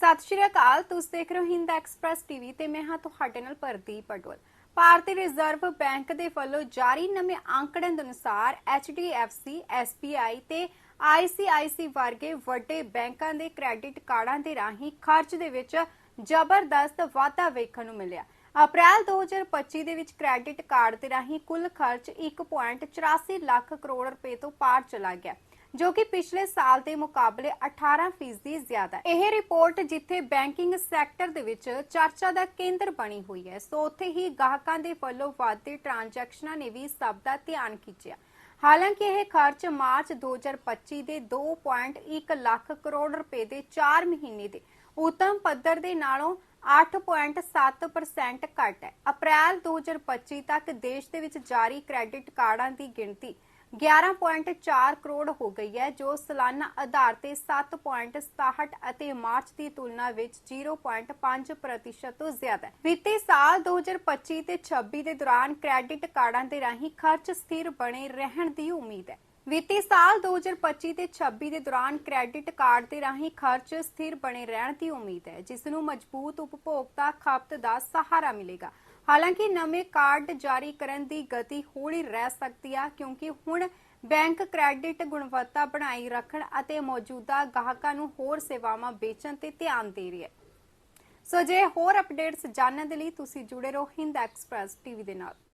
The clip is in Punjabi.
ਸਤਿ ਸ਼੍ਰੀ ਅਕਾਲ ਤੁਸੀਂ ਦੇਖ ਰਹੇ ਹੋ ਹਿੰਦ ਐਕਸਪ੍ਰੈਸ ਟੀਵੀ ਤੇ ਮੈਂ ਹਾਂ ਤੁਹਾਡੇ ਨਾਲ ਪ੍ਰਦੀਪ ਪਟਵਲ ਭਾਰਤੀ ਰਿਜ਼ਰਵ ਬੈਂਕ ਦੇ ਵੱਲੋਂ ਜਾਰੀ ਨਵੇਂ ਅੰਕੜਿਆਂ ਦੇ ਅਨੁਸਾਰ HDFC, SBI ਤੇ ICICI ਵਰਗੇ ਵੱਡੇ ਬੈਂਕਾਂ ਦੇ ਕ੍ਰੈਡਿਟ ਕਾਰਡਾਂ ਦੇ ਰਾਹੀਂ ਖਰਚ ਦੇ ਵਿੱਚ ਜ਼ਬਰਦਸਤ ਵਾਧਾ ਵੇਖਣ ਨੂੰ ਮਿਲਿਆ। ਅਪ੍ਰੈਲ 2025 ਦੇ ਵਿੱਚ ਕ੍ਰੈਡਿਟ ਕਾਰਡ ਦੇ ਰਾਹੀਂ ਕੁੱਲ ਖਰਚ 1.84 ਲੱਖ ਕਰੋੜ ਰੁਪਏ ਤੋਂ ਪਾਰ ਚਲਾ ਗਿਆ। ਜੋ ਕਿ ਪਿਛਲੇ ਸਾਲ ਦੇ ਮੁਕਾਬਲੇ 18% ਜ਼ਿਆਦਾ ਹੈ। ਇਹ ਰਿਪੋਰਟ ਜਿੱਥੇ ਬੈਂਕਿੰਗ ਸੈਕਟਰ ਦੇ ਵਿੱਚ ਚਰਚਾ ਦਾ ਕੇਂਦਰ ਬਣੀ ਹੋਈ ਹੈ। ਸੋ ਉੱਥੇ ਹੀ ਗਾਹਕਾਂ ਦੇ ਵੱਲੋਂ ਵਧਦੇ ਟ੍ਰਾਂਜੈਕਸ਼ਨਾਂ ਨੇ ਵੀ ਸਭ ਦਾ ਧਿਆਨ ਖਿੱਚਿਆ। ਹਾਲਾਂਕਿ ਇਹ ਖਰਚ ਮਾਰਚ 2025 ਦੇ 2.1 ਲੱਖ ਕਰੋੜ ਰੁਪਏ ਦੇ 4 ਮਹੀਨੇ ਦੇ ਉਤਮ ਪੱਧਰ ਦੇ ਨਾਲੋਂ 8.7% ਘੱਟ ਹੈ। ਅਪ੍ਰੈਲ 2025 ਤੱਕ ਦੇਸ਼ ਦੇ ਵਿੱਚ ਜਾਰੀ ਕ੍ਰੈਡਿਟ ਕਾਰਡਾਂ ਦੀ ਗਿਣਤੀ 11.4 ਕਰੋੜ ਹੋ ਗਈ ਹੈ, ਜੋ ਸਾਲਾਨਾ ਆਧਾਰ ਤੇ 7.67 ਅਤੇ ਮਾਰਚ ਦੀ ਤੁਲਨਾ ਵਿੱਚ 0.5% ਪ੍ਰਤੀਸ਼ਤ ਤੋਂ ਜ਼ਿਆਦਾ ਹੈ। ਵਿੱਤੀ ਸਾਲ 2025 ਤੇ 26 ਦੇ ਦੌਰਾਨ ਕ੍ਰੈਡਿਟ ਕਾਰਡਾਂ ਦੇ ਰਾਹੀਂ ਖਰਚ ਸਥਿਰ ਬਣੇ ਰਹਿਣ ਦੀ ਉਮੀਦ ਹੈ। ਵਿੱਤੀ ਸਾਲ 2025 ਤੇ 26 ਦੇ ਦੌਰਾਨ ਕ੍ਰੈਡਿਟ ਕਾਰਡ ਦੇ ਰਾਹੀਂ ਖਰਚ ਸਥਿਰ ਬਣੇ ਰਹਿਣ ਦੀ ਉਮੀਦ ਹੈ, ਜਿਸ ਨੂੰ ਮਜ਼ਬੂਤ ਉਪਭੋਗਤਾ ਖਪਤ ਦਾ ਸਹਾਰਾ ਮਿਲੇਗਾ। ਹਾਲਾਂਕਿ ਨਵੇਂ ਕਾਰਡ ਜਾਰੀ ਕਰਨ ਦੀ ਗਤੀ ਹੌਲੀ ਰਹਿ ਸਕਦੀ ਹੈ ਕਿਉਂਕਿ ਹੁਣ ਬੈਂਕ ਕ੍ਰੈਡਿਟ ਗੁਣਵੱਤਾ ਬਣਾਈ ਰੱਖਣ ਅਤੇ ਮੌਜੂਦਾ ਗਾਹਕਾਂ ਨੂੰ ਹੋਰ ਸੇਵਾਵਾਂ ਵੇਚਣ ਤੇ ਧਿਆਨ ਦੇ ਰਹੀ ਹੈ। ਸੋ ਜੇ ਹੋਰ ਅਪਡੇਟਸ ਜਾਣਨ ਦੇ ਲਈ ਤੁਸੀਂ ਜੁੜੇ ਰਹੋ ਹਿੰਦ ਐਕਸਪ੍ਰੈਸ ਟੀਵੀ ਦੇ ਨਾਲ।